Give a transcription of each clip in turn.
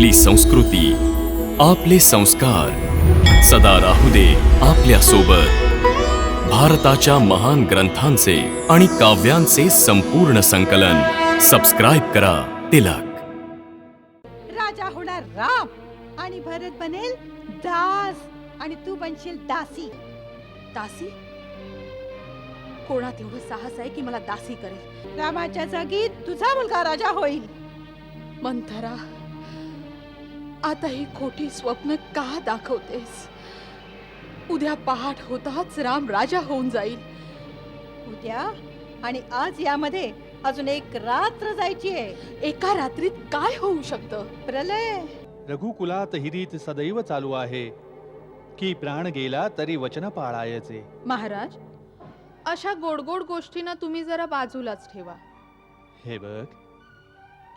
आपली संस्कृती आपले संस्कार. सदा राहू दे आपल्यासोबत भारताच्या महान ग्रंथांचे आणि काव्यांचे संपूर्ण संकलन. सबस्क्राईब करा तिलक. राजा होणार राम आणि भरत बनेल दास आणि तू बनशील दासी. दासी? कोणात एवढं साहस आहे की मला दासी करेल? रामाच्या जागी तुझा मुलगा राजा होईल. मंथरा आता ही खोटी स्वप्न का दाखवतेस? उद्या पहाट होताच राम राजा होऊन जाईल. उद्या आणि आज यामध्ये अजून एक रात्र जायची आहे. एका रात्रीत काय होऊ शकतं? प्रलय. रघुकुलात हिरीत सदैव चालू आहे. की प्राण गेला तरी वचन पाळायचे. महाराज अशा गोडगोड गोष्टींना तुम्ही जरा बाजूलाच ठेवा. हे बघ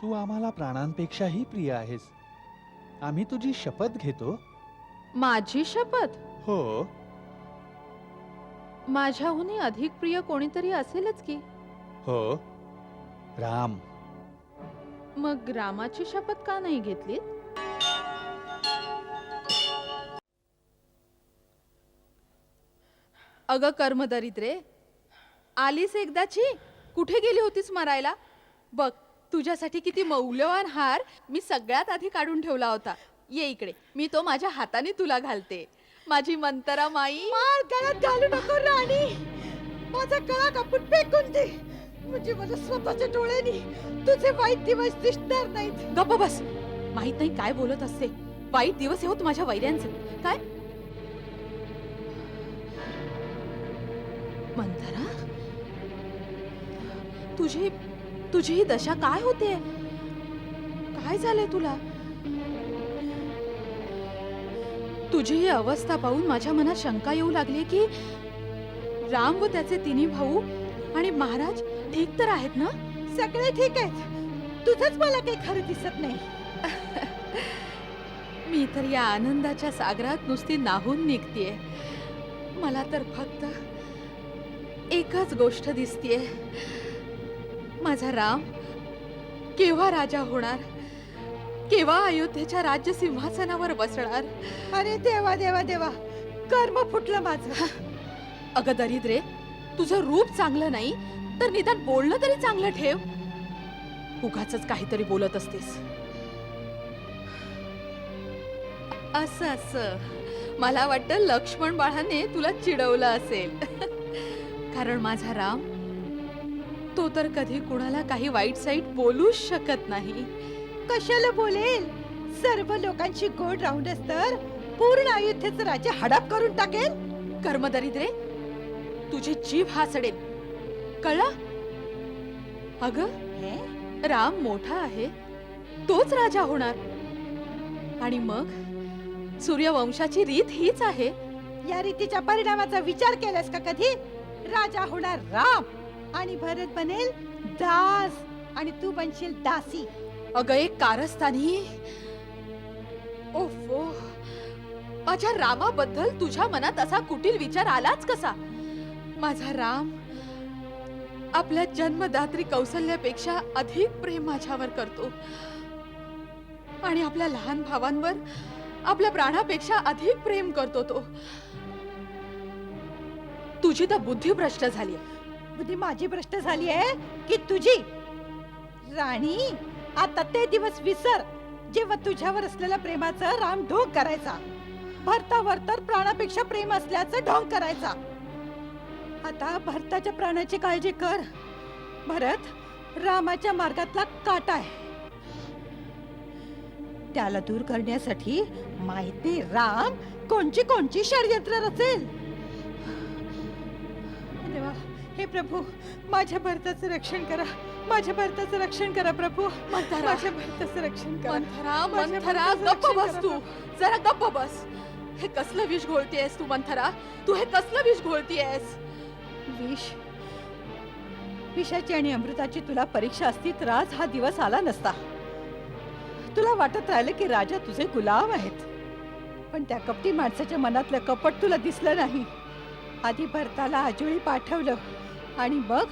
तू आम्हाला प्राणांपेक्षाही प्रिय आहेस. आम्ही तुझी शपथ घेतो. माझी शपथ? हो. माझ्याहूनही अधिक प्रिय कोणीतरी असेलच की? हो. राम. मग रामाची शपथ का नाही घेतली अगं कर्मदरिद्रे आलीस एकदाची? कुठे गेली होतीस मरायला? बघ तुझ्यासाठी किती मौल्यवान हार मी सगळ्यात आधी काढून ठेवला होता. ये इकडे. मी तो माझ्या हाताने तुला घालते. माझी मंतरा माई. मार गळ्यात घालू नको राणी. माझा गळा कापून फेकून दे. म्हणजे मला स्वतःच्या डोळ्यांनी तुझे वाईट दिवस दिसणार नाहीत. गप्प बस. माहीत नाही काय बोलत असते. वाईट दिवस हे होत माझ्या वैऱ्यांचे. काय? मंथरा तुझी तुझी ही दशा काय होते? काय झालंय तुला? तुझी ही अवस्था पाहून माझ्या मनात शंका येऊ लागली की राम व त्याचे तिन्ही भाऊ आणि महाराज ठीक तर आहेत ना? सगळे ठीक आहेत. तुझंच मला काही खरं दिसत नाही. मी तर या आनंदाच्या सागरात नुसती नाहून निघतीये. मला तर फक्त एकच गोष्ट दिसतीये. माझा राम. केव्हा राजा होणार? केव्हा अयोध्येच्या राज्य सिंहासनावर बसणार? अरे देवा देवा देवा. कर्म फुटलं माझं. अगं दरिद्रे तुझं रूप चांगलं नाही तर निदान बोलणं तरी चांगलं ठेव. उगाच काहीतरी बोलत असतेस. असं असं. मला वाटतं लक्ष्मण बाळाने तुला चिडवलं असेल. कारण माझा राम तो तर कधी कुणाला काही वाईट साईट बोलूच शकत नाही. कशाला बोलेल? सर्व लोकांची गोड राहूनच तर पूर्ण अयोध्येचं राज्य हडप करून टाकेल. कर्मदरिद्रे तुझी जीभ हा सडेल कळलं? अगं हे? राम मोठा आहे. तोच राजा होणार. आणि मग? सूर्यवंशाची रीत हीच आहे. या रीतीच्या परिणामाचा विचार केलास का कधी? राजा होणार राम. आणि भरत बनेल दास आणि तू बनशील दासी. अगं एक कारस्थानी. ओफो माझ्या रामाबद्दल तुझ्या मनात असा कुटील विचार आलाच कसा? माझा राम आपल्या जन्मदात्री कौशल्यापेक्षा अधिक प्रेम माझ्यावर करतो. आणि आपल्या लहान भावांवर आपल्या प्राणापेक्षा अधिक प्रेम करतो तो. तुझी तर बुद्धी भ्रष्ट झाली बुद्धी माझी भ्रष्ट झाली आहे की तुझी? राणी आता ते दिवस विसर. जेव्हा तुझ्यावर असलेल्या प्रेमाचं राम ढोंग करायचा. भरतावर तर प्राणापेक्षा प्रेम असल्याचं ढोंग करायचा. आता भरताच्या प्राणाची काळजी कर. भरत रामाच्या मार्गातला काटा आहे. त्याला दूर करण्यासाठी माहिती राम कोणची कोणची षडयंत्र रचेल? देवा हे प्रभू माझ्या भरताचं रक्षण करा. माझ्या भरताचं रक्षण करा प्रभू. मंथरा. माझ्या भरताचं रक्षण करा. मंथरा माझ्या मंथरा भरताचं गप्प रक्षण बस करा. तू. जरा गप्प बस. हे कसलं विष घोळतीयस तू मंथरा? तू हे कसलं विष घोळतीयस? विष. विषाची आणि अमृताची तुला परीक्षा असती तर आज हा दिवस आला नसता. तुला वाटत राहिलं की राजा तुझे गुलाम आहेत. पण त्या कपटी माणसाच्या मनातलं कपट तुला दिसलं नाही. आधी भरताला आजुळी पाठवलं. आणि मग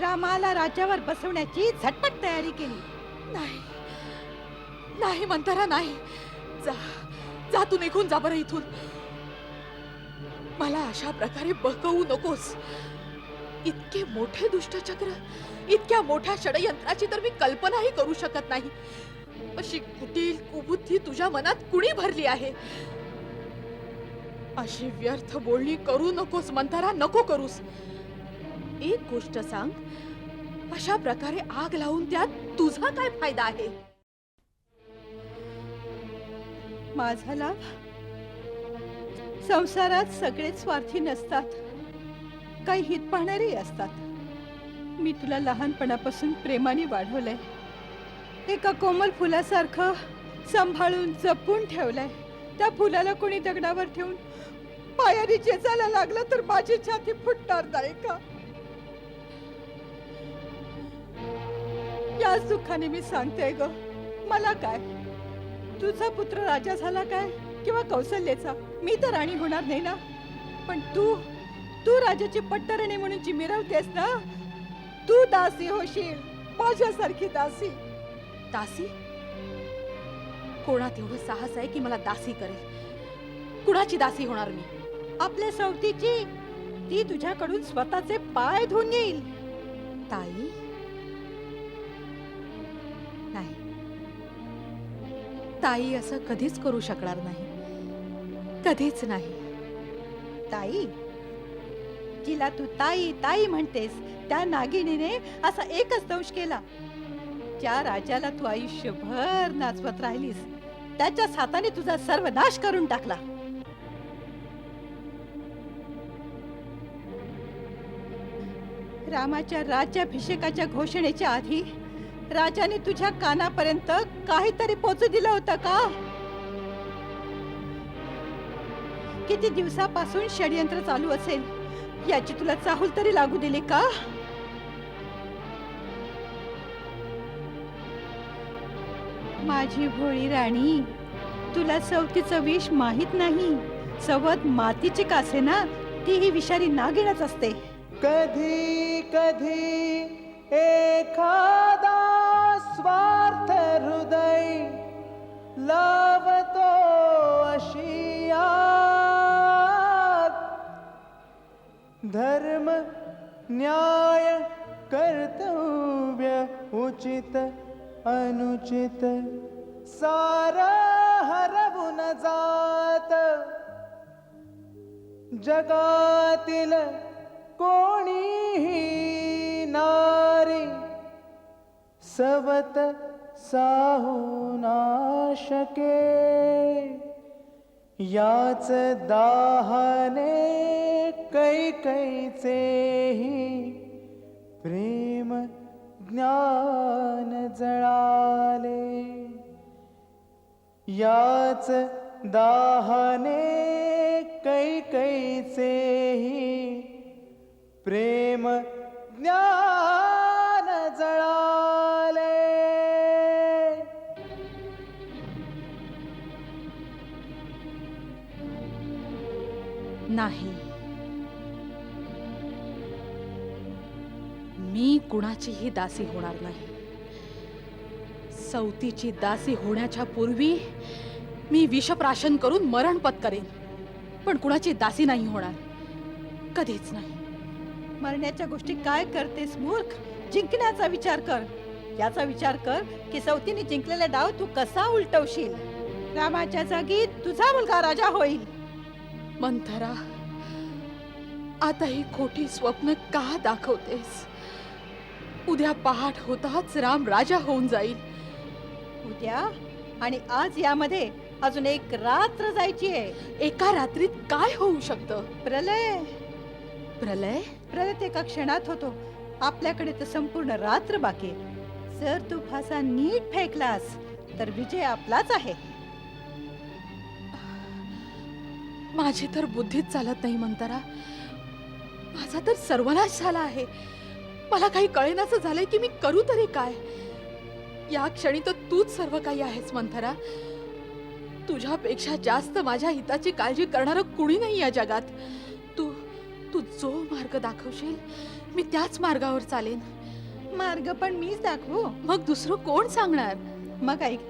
रामाला राज्यावर बसवण्याची झटपट तयारी केली. नाही. नाही मंथरा नाही. जा. जा तू निघून जा बरं इथून. मला अशा प्रकारे बकवू नकोस. इतके मोठे दुष्टचक्र इतक्या मोठ्या षडयंत्राची तर मी कल्पनाही करू शकत नाही. अशी कुटील कुबुद्धी तुझ्या मनात कुणी भरली आहे? अशी व्यर्थ बोलणी करू नकोस मंथरा नको करूस. एक गोष्ट सांग. अशा प्रकारे आग लावून त्यात तुझा काय फायदा आहे? माझा लाभ? संसारात सगळेच स्वार्थी नसतात. काही हित पाहणारेही असतात. मी तुला लहानपणापासून प्रेमाने वाढवलंय. एका कोमल फुलासारखं सांभाळून जपून ठेवलंय. त्या फुलाला कोणी दगडावर ठेवून पायाने चेचायला लागलं तर माझी छाती फुटणार नाही का? याच दुःखाने मी सांगते ग. मला काय? तुझा पुत्र राजा झाला काय? किंवा कौशल्याचा मी तर राणी होणार नाही ना? पण तू तू राजाची पट्टरणी म्हणून जी मिरवतेस ना तू दासी होशील. माझ्यासारखी दासी. दासी? कोणात एवढं साहस आहे की मला दासी करेल? कुणाची दासी होणार मी? आपल्या सवतीची. ती तुझ्याकडून स्वतःचे पाय धुवून येईल. ताई? नाही. ताई असं कधीच करू शकणार नाही. कधीच नाही. ताई जिला तू ताई ताई म्हणतेस त्या नागिणीने असा एकच दंश केला. ज्या राजाला तू आयुष्यभर नाचवत राहिलीस त्याच्याच हाताने तुझा सर्व नाश करून टाकला. रामाच्या राज्याभिषेकाच्या घोषणेच्या आधी राजाने तुझ्या कानापर्यंत काहीतरी पोचू दिलं होतं का? किती दिवसापासून षडयंत्र चालू असेल? याची तुला चाहूल तरी लागू दिली का? माझी भोळी राणी तुला सवतीचं विष माहीत नाही. सवत मातीची कासे ना ती ही विषारी नागिणच असते. कधी कधी एखादा हृदय लावतो अशियात धर्म न्याय कर्तव्य उचित अनुचित. सारा हरवून जात. जगातील कोणीही नारी सवत साहू नाशके याच दाहने कैकैचेही प्रेम ज्ञान जळाले। याच दाहने कैकैचेही प्रेम ज्ञान नाही. मी कुणाचीही दासी होणार नाही. सवतीची दासी होण्याच्या पूर्वी मी विषप्राशन करून मरण पत्करेन. पण कुणाची दासी नाही होणार. कधीच नाही. मरण्याच्या गोष्टी काय करतेस मूर्ख? जिंकण्याचा विचार कर. याचा विचार कर की सवतीने जिंकलेला डाव तू कसा उलटवशील? रामाच्या जागी तुझा मुलगा राजा होईल. मंथरा आता ही खोटी स्वप्न का दाखवतेस? उद्या पहाट होताच राम राजा होऊन जाईल. उद्या आणि आज यामध्ये अजून एक रात्र जायची आहे. एका रात्रीत काय होऊ शकतं? प्रलय. प्रलय? प्रलय एका क्षणात होतो. आपल्याकडे तर संपूर्ण रात्र बाकी. जर तू फासा नीट फेकलास तर विजय आपलाच आहे. माझी तर बुद्धीच चालत नाही मंतरा माझा तर सर्वनाश झाला आहे. मला काही कळेनाचं झालंय की मी करू तरी काय? या क्षणी तर तूच सर्व काही आहेस मंथरा तुझ्यापेक्षा जास्त माझ्या हिताची काळजी करणारं कुणी नाही या जगात. तू तू जो मार्ग दाखवशील मी त्याच मार्गावर चालेन. मार्ग पण मीच दाखवू? मग दुसरं कोण सांगणार? मग ऐक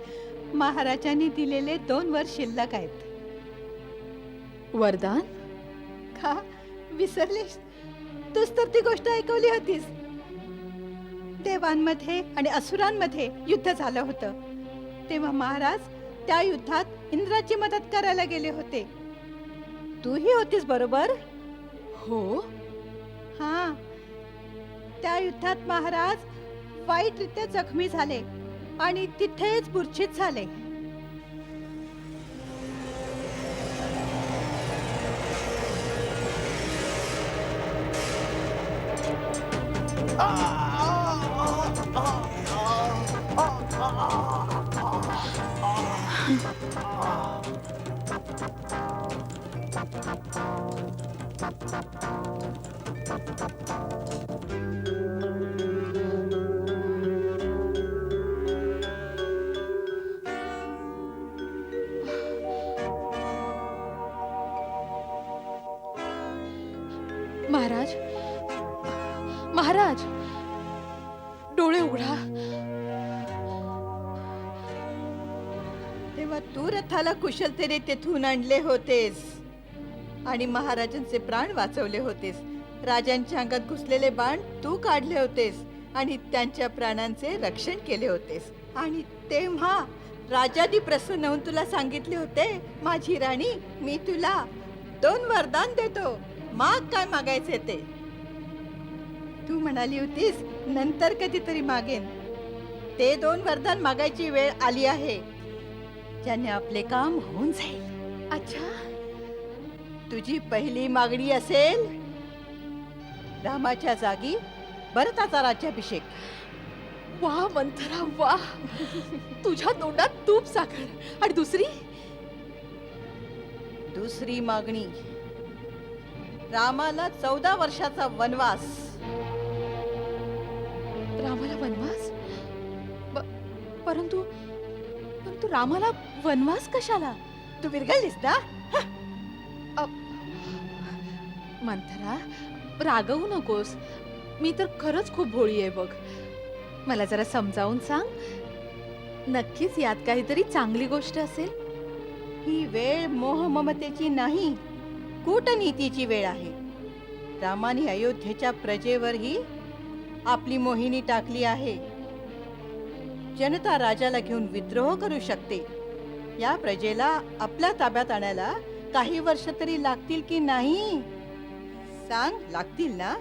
महाराजांनी दिलेले दोन वर शिल्लक आहेत. वरदान? का? विसरलीस? तूच तर ती गोष्ट ऐकवली होतीस. देवांमध्ये आणि असुरांमध्ये युद्ध झालं होतं. तेव्हा महाराज त्या युद्धात इंद्राची मदत करायला गेले होते. तूही होतीस बरोबर? हो. हा. त्या युद्धात महाराज वाईटरित्या जखमी झाले आणि तिथेच मूर्छित झाले. महाराज तेव्हा तू रथाला कुशलतेने तेथून आणले होतेस. आणि महाराजांचे प्राण वाचवले होतेस. राजांच्या अंगात घुसलेले बाण तू काढले होतेस आणि त्यांच्या प्राणांचे रक्षण केले होतेस. आणि तेव्हा राजाने प्रसन्न होऊन तुला सांगितले होते माझी राणी मी तुला दोन वरदान देतो. माग काय मागायचे ते? तू म्हणाली होतीस नंतर कधीतरी मागेन. ते दोन वरदान मागायची वेळ आली आहे. ज्याने आपले काम होऊन जाईल. अच्छा. तुझी पहिली मागणी असेल रामाच्या जागी भरताचा राज्याभिषेक. वा मंथरा वा तुझ्या तोंडात तूप साखर. आणि दुसरी? दुसरी मागणी रामाला चौदा वर्षाचा वनवास. रामाला वनवास? परंतु परंतु रामाला वनवास कशाला? तू विरगळलीस ना? मंथरा रागवू नकोस. मी तर खरंच खूप भोळी आहे बघ. मला जरा समजावून सांग. नक्कीच यात काहीतरी चांगली गोष्ट असेल. ही वेळ मोह ममतेची नाही कूटनीतीची वेळ आहे. रामाने अयोध्येच्या प्रजेवरही आपली मोहिनी टाकली आहे. जनता राजाला घेऊन विद्रोह करू शकते. या प्रजेला आपल्या ताब्यात आणायला काही वर्ष तरी लागतील की नाही? सांग लागतील ना?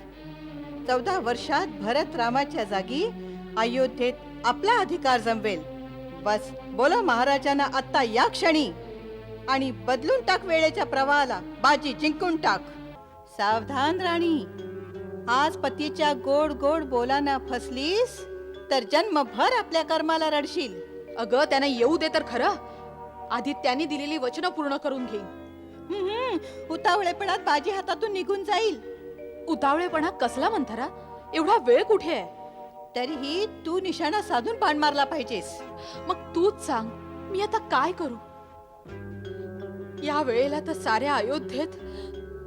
चौदा वर्षात भरत रामाच्या जागी अयोध्येत आपला अधिकार जमवेल. बस बोला महाराजांना आता या क्षणी. आणि बदलून टाक वेळेच्या प्रवाहाला. बाजी जिंकून टाक. सावधान राणी. आज पतीच्या गोड गोड बोलाना फसलीस? तर जन्मभर आपल्या कर्माला रडशील. अगं त्याने येऊ दे तर खरं. आधी त्यांनी दिलेली वचनं पूर्ण करून घेईन. उतावळेपणात बाजी हातातून निघून जाईल. उतावळेपणा कसला मंथरा? एवढा वेळ कुठे आहे? तरीही तू निशाणा साधून पाण मारला पाहिजेस. मग तूच सांग मी आता काय करू? या वेळेला तर साऱ्या अयोध्येत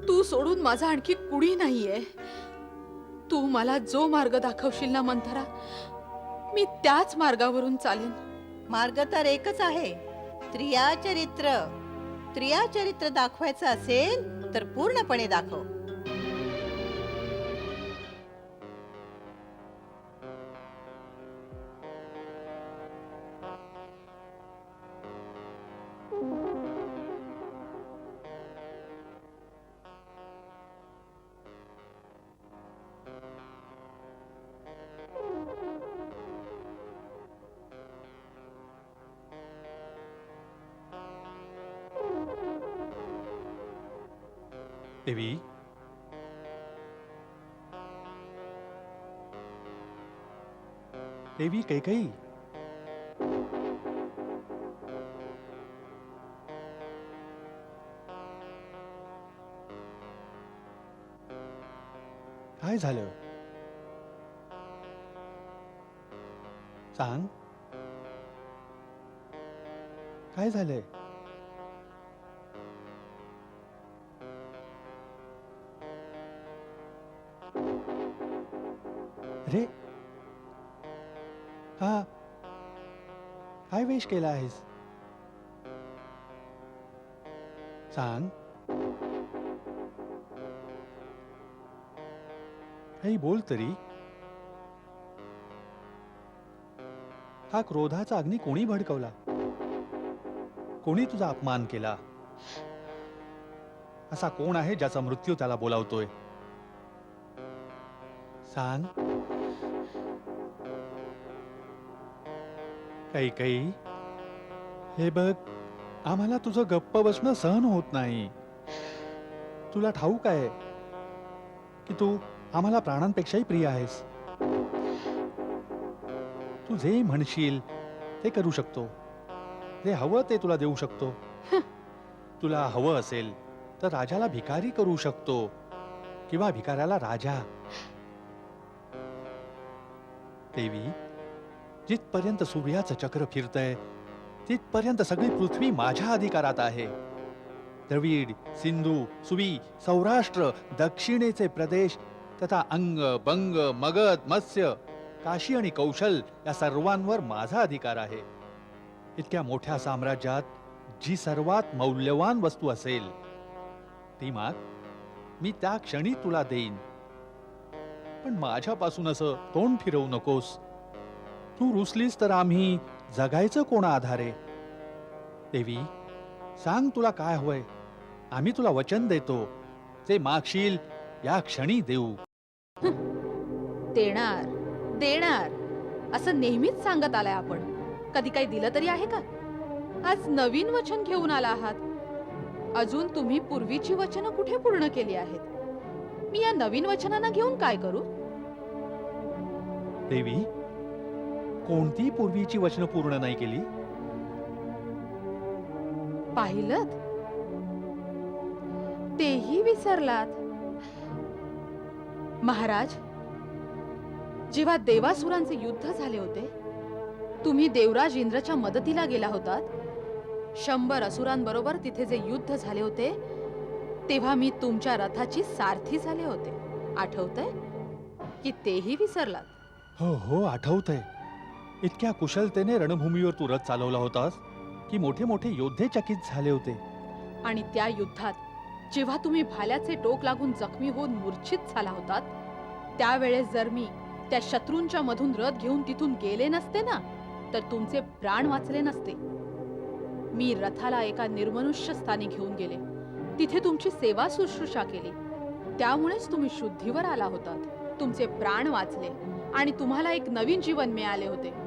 तू सोडून माझा आणखी कुणी नाहीये. तू मला जो मार्ग दाखवशील ना मंथरा मी त्याच मार्गावरून चालेन. मार्ग तर एकच आहे. त्रिया चरित्र त्रिया चरित्र दाखवायचं असेल तर पूर्णपणे दाखव. देवी देवी कैकई काय झालं सांग काय झालंय प्रवेश केला आहेस. सांग. बोल तरी. हा क्रोधाचा अग्नी कोणी भडकवला? कोणी तुझा अपमान केला? असा कोण आहे ज्याचा मृत्यू त्याला बोलावतोय? सांग. काही काही हे बघ आम्हाला तुझं गप्प बसणं सहन होत नाही. तुला ठाऊक आहे की तू आम्हाला प्राणांपेक्षाही प्रिय आहेस. तू जे म्हणशील ते करू शकतो. जे हवं ते तुला देऊ शकतो. तुला हवं असेल तर राजाला भिकारी करू शकतो किंवा भिकाऱ्याला राजा. देवी जिथपर्यंत सूर्याचं चक्र फिरतंय तिथपर्यंत सगळी पृथ्वी माझ्या अधिकारात आहे. द्रविड सिंधू सुवी सौराष्ट्र दक्षिणेचे प्रदेश तथा अंग बंग मगध मत्स्य काशी आणि कौशल या सर्वांवर माझा अधिकार आहे. इतक्या मोठ्या साम्राज्यात जी सर्वात मौल्यवान वस्तू असेल ती माग मी त्या क्षणी तुला देईन. पण माझ्यापासून असं तोंड फिरवू नकोस. तू रुसलीस तर आम्ही जगायचं कोणा आधारे? देवी सांग तुला काय हवंय आम्ही तुला वचन देतो. ते मागशील या क्षणी देऊ. देणार देणार असं नेहमीच सांगत आलाय आपण. कधी काही दिलं तरी आहे का? आज नवीन वचन घेऊन आला आहात. अजून तुम्ही पूर्वीची वचनं कुठे पूर्ण केली आहेत? मी या नवीन वचनांना घेऊन काय करू? देवी कोणती पूर्वीची वचनं पूर्ण नाही केली? पाहिलं तेही विसरलात. महाराज जेव्हा देवासुरांचे युद्ध झाले होते तुम्ही देवराज इंद्रच्या मदतीला गेला होतात. शंभर असुरांबरोबर तिथे जे युद्ध झाले होते तेव्हा मी तुमच्या रथाची सारथी झाले होते. आठवतंय? की तेही विसरलात. हो हो आठवतंय. इतक्या कुशलतेने रणभूमीवर तू रथ चालवला होतास की मोठे मोठे योद्धे चकित झाले होते. आणि त्या युद्धात जेव्हा तुम्ही भाल्याचे टोक लागून जखमी होऊन मूर्छित झाला होतात त्यावेळेस जर मी त्या शत्रूंच्या मधून रथ घेऊन तिथून गेले नसते ना तर तुमचे प्राण वाचले नसते. मी रथाला एका निर्मनुष्य स्थानी घेऊन गेले. तिथे तुमची सेवा शुश्रूषा केली. त्यामुळेच तुम्ही शुद्धीवर आला होतात. तुमचे प्राण वाचले आणि तुम्हाला एक नवीन जीवन मिळाले होते.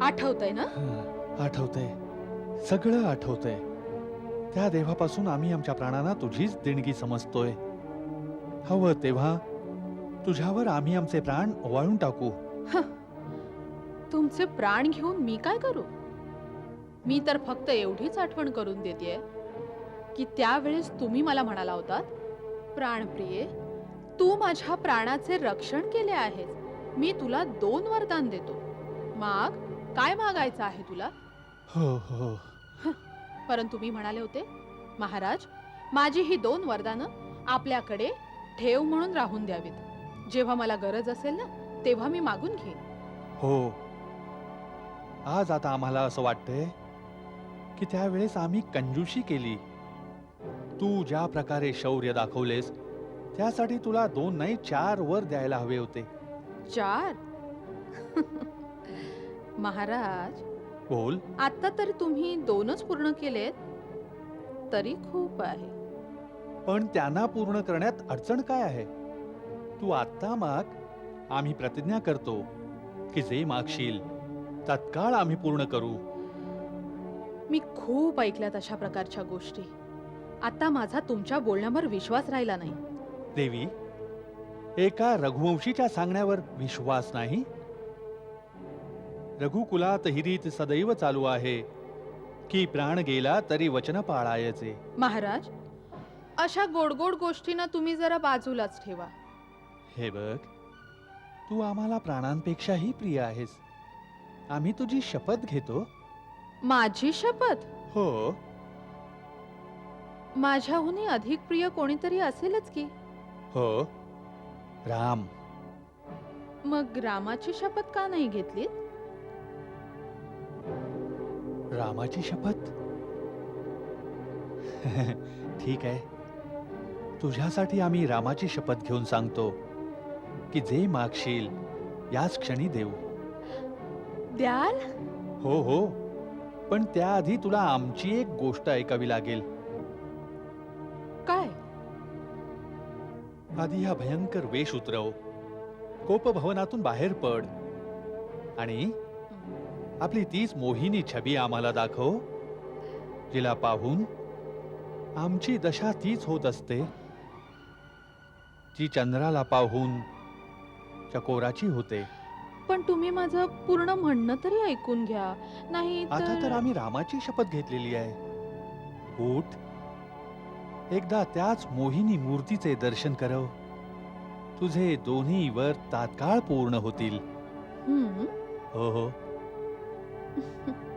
आठवतंय ना? आठवतंय. सगळं आठवतंय. त्या देवापासून आम्ही आमच्या प्राणांना तुझीच देणगी समजतोय. हवं तेव्हा तुझ्यावर आम्ही आमचे प्राण ओवाळून टाकू. तुमचे प्राण घेऊन मी काय करू? मी तर फक्त एवढीच आठवण करून देते की त्यावेळेस तुम्ही मला म्हणाला होतात प्राणप्रिये तू माझ्या प्राणाचे रक्षण केले आहेस. मी तुला दोन वरदान देतो. माग काय मागायचं आहे तुला? हो हो. परंतु मी म्हणाले होते महाराज माझी ही दोन वरदानं आपल्याकडे ठेव म्हणून राहून द्यावीत. जेव्हा मला गरज असेल ना तेव्हा मी मागून घेईन. हो. आज आता आम्हाला असं वाटतंय की त्यावेळेस आम्ही कंजूशी केली. तू ज्या प्रकारे शौर्य दाखवलेस त्यासाठी तुला दोन नाही चार वर द्यायला हवे होते. चार? महाराज. बोल. आता तरी तुम्ही दोनच पूर्ण केलेत तरी खूप आहे. पण त्यांना पूर्ण करण्यात अडचण काय आहे? तू आत्ता माग. आम्ही प्रतिज्ञा करतो की जे मागशील तत्काळ आम्ही पूर्ण करू. मी खूप ऐकल्यात अशा प्रकारच्या गोष्टी. आता माझा तुमच्या बोलण्यावर विश्वास राहिला नाही. देवी एका रघुवंशीच्या सांगण्यावर विश्वास नाही? रघुकुलात हिरीत सदैव चालू आहे. की प्राण गेला तरी वचन पाळायचे. महाराज अशा गोडगोड गोष्टींना तुम्ही जरा बाजूलाच ठेवा. हे बघ तू आम्हाला प्राणांपेक्षाही प्रिय आहेस. आम्ही तुझी शपथ घेतो. माझी शपथ? हो. माझ्याहूनही अधिक प्रिय कोणीतरी असेलच की? हो. राम. मग रामाची शपथ का नाही घेतली रामाची शपथ? ठीक आहे. तुझ्यासाठी आम्ही रामाची शपथ घेऊन सांगतो की जे मागशील याच क्षणी देऊ. द्याल? हो हो. पण त्याआधी तुला आमची एक गोष्ट ऐकावी लागेल. काय? आधी हा भयंकर वेश उतरव. कोपभवनातून बाहेर पड. आणि आपली तीच मोहिनी छबी आम्हाला दाखव जिला पाहून आमची दशा तीच होत असते. जी चंद्राला पाहून चकोराची होते. पण तुम्ही माझं पूर्ण म्हणणं तरी ऐकून घ्या. नाही आता तर आम्ही रामाची शपथ घेतलेली आहे. उठ. एकदा त्याच मोहिनी मूर्तीचे दर्शन करव. तुझे दोन्ही वर तात्काळ पूर्ण होतील. हो हो. Mm-hmm.